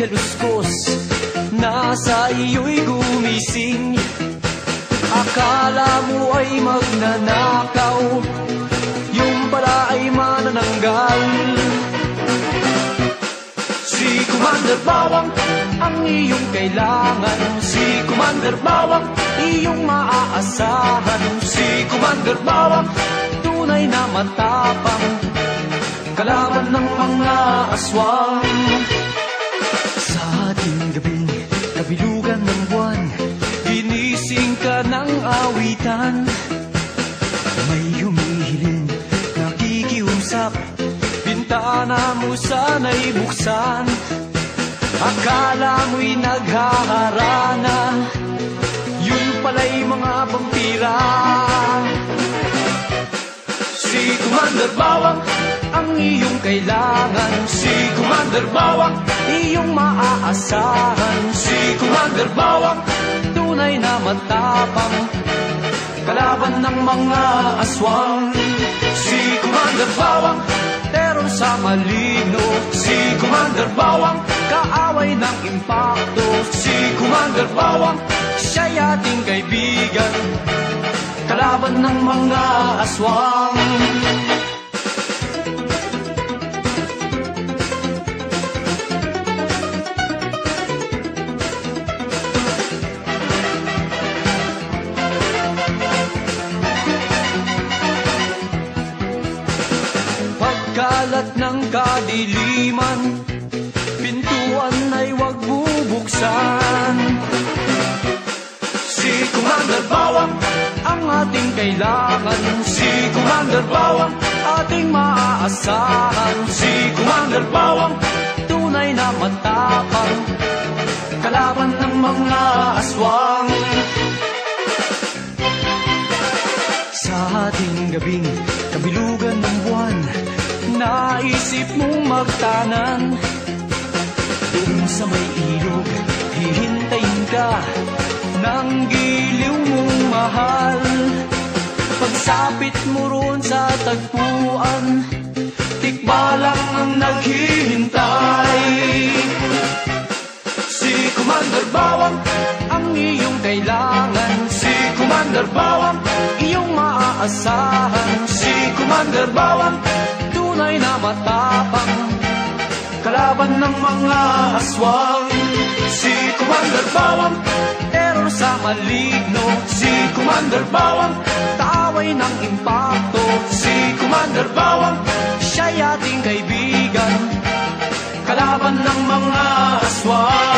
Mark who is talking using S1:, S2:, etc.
S1: kilos Nasa iyo'y gumising. Akala mo ay magnanakaw Yung pala ay manananggal. Si Commander Bawang ang iyong kailangan. Si Commander Bawang iyong maaasahan. Si Commander Bawang tunay na matapang. Kalaban ng mga aswang Sa ating gabing kabilugan ng buwan. Ginising ka ng awitan. May humihiling nakikiusap. Bintana mo sana'y buksan. Akala mo'y naghaharana. Yun pala'y mga vampira Si Commander Bawang ang iyong kailangan. Si Commander Bawang iyong maaasahan. Si Commander Bawang tunay na matapang Kalaban ng mga aswang. Si Commander Bawang teror sa maligno Si Commander Bawang kaaway ng impacto. Si Commander Bawang siya'y ating kaibigan Kalaban ng mga aswang Pagkalat ng kadiliman Pintuan ay wag bubuksan. Si Commander Bawang ang ating kailangan. Si Commander Bawang ating maaasahan. Si Commander Bawang tunay na matapang Kalaban ng mga aswang. Sa ating gabing kabilugan ng buwan Naisip mong magtanan. Doon sa may ilog Hihintayin ka Ng giliw mong mahal. Pagsapit mo roon sa tagpuan Tikbalang ang naghihintay. Si Commander Bawang ang iyong kailangan. Si Commander Bawang iyong maaasahan. Si Commander Bawang tunay na matapang Kalaban ng mga aswang. Si Commander Bawang teror sa maligno. Si Commander Bawang kaaway ng impacto. Si Commander Bawang siya'y ating kaibigan Kalaban ng mga aswang